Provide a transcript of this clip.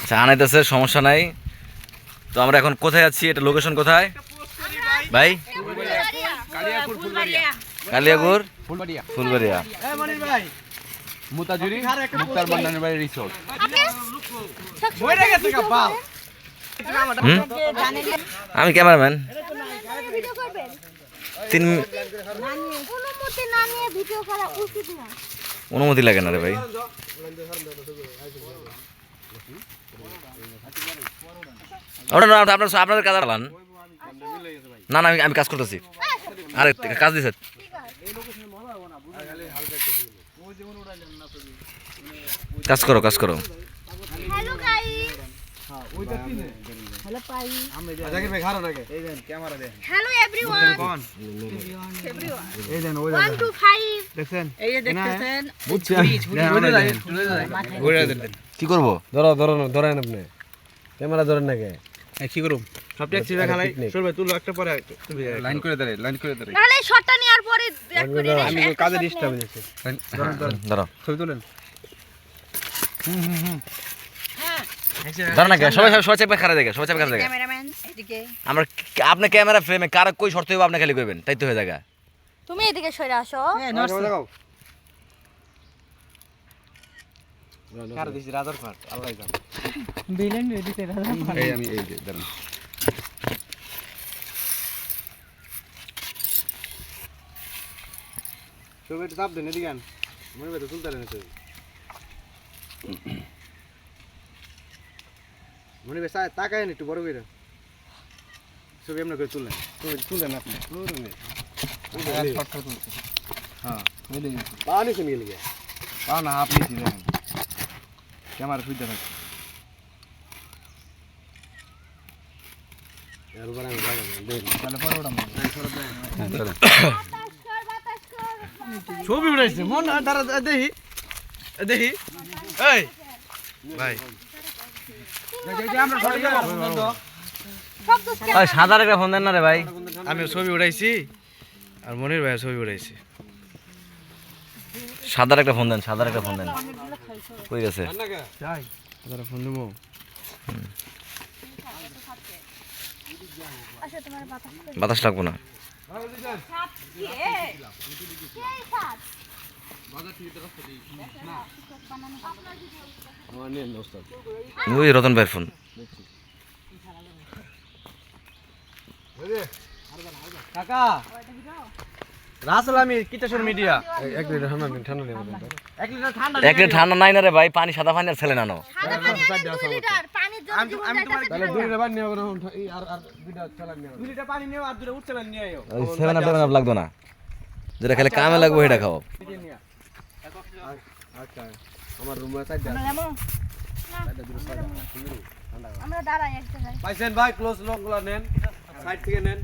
আচ্ছা আনাইতেছে সমস্যা নাই। তো আমরা এখন কোথায় আছি? এটা লোকেশন কোথায়? ভাই? কালিয়াগুর ফুলবাড়িয়া। ফুলবাড়িয়া মুতাজুরি মুক্তার বন্ডানের বাড়ি রিসোর্ট আমি ক্যামেরাম্যান। তিন অনুমতি না নিয়ে ভিডিও করা উচিত না। অনুমতি লাগে না রে ভাই। আপনার আপনাদের কাজ আলান না না, আমি আমি কাজ করতেছি। আরে, কাজ দিছে। কাজ করো কাজ করো। Hello everyone. ফাইভ। কি করব? ধরো ধরো ধরেন আপনি। ক্যামেরা ধরেন নাকি? কি সব ট্যাক্সি তুলো একটা পরে লাইন করে দাঁড়াই লাইন করে দাঁড়াই নাহলে শটটা নেওয়ার পরে এক করে আমি কাজে shot ডিস্টার্ব হয়েছে ধরো ছবি তুলেন। ধরো না কে সবাই সবাই- সবাই চেপে খারা দেখে সবাই চেপে খারা দেখে। আমরা আপনি ক্যামেরা ফ্রেমে কার কই শর্ত হইব আপনি খালি কইবেন তাই তো হয়ে জায়গা তুমি এদিকে সরে আসো। কার দিছি? রাজার ফাট আল্লাহ জান। এই আমি এই যে দাঁড়ান। ছবি চাপ দেন এদিকে আন। করে তুলতে মনে করে তাকায় একটু বড় করে ছবি এমনি করে তুললেন তুলেন আপনি হ্যাঁ পানি শুনে গেলে পা না আপনি দেখেন ক্যামেরা সুইচটা থাকছে তাহলে পরে ওটা বাতাস কর বাতাস কর ছবি উঠাইছে মন দাঁড়া দেখি দেখি এই ভাই আমরা সব সাদা একটা ফোন দেন না রে ভাই। আমি ছবি উঠাইছি আর মনির ভাই ছবি উঠাইছি। সাদার একটা ফোন দেন সাদার একটা ফোন দেন। কই গেছে? চাই ফোন দেবো। বাতাস লাগবো না। সাত কে কে সাত? ওই রতন ভাইয়ের ফোন। কাকা রাসেল আমি মিডিয়া। এক মিনিট ঠান্ডা নিন ঠান্ডা নিন এক লিটার ঠান্ডা এক লিটার ঠান্ডা নাই না রে ভাই পানি সাদা পানি আর ছেলে নানো লাগতো না। যেটা খেলে কামে লাগবে সেটা খাও। আচ্ছা আমার রুমে চাই আমরা দাঁড়াই এক জায়গায় পাইছেন ভাই ক্লোজ লকগুলো নেন সাইড থেকে নেন।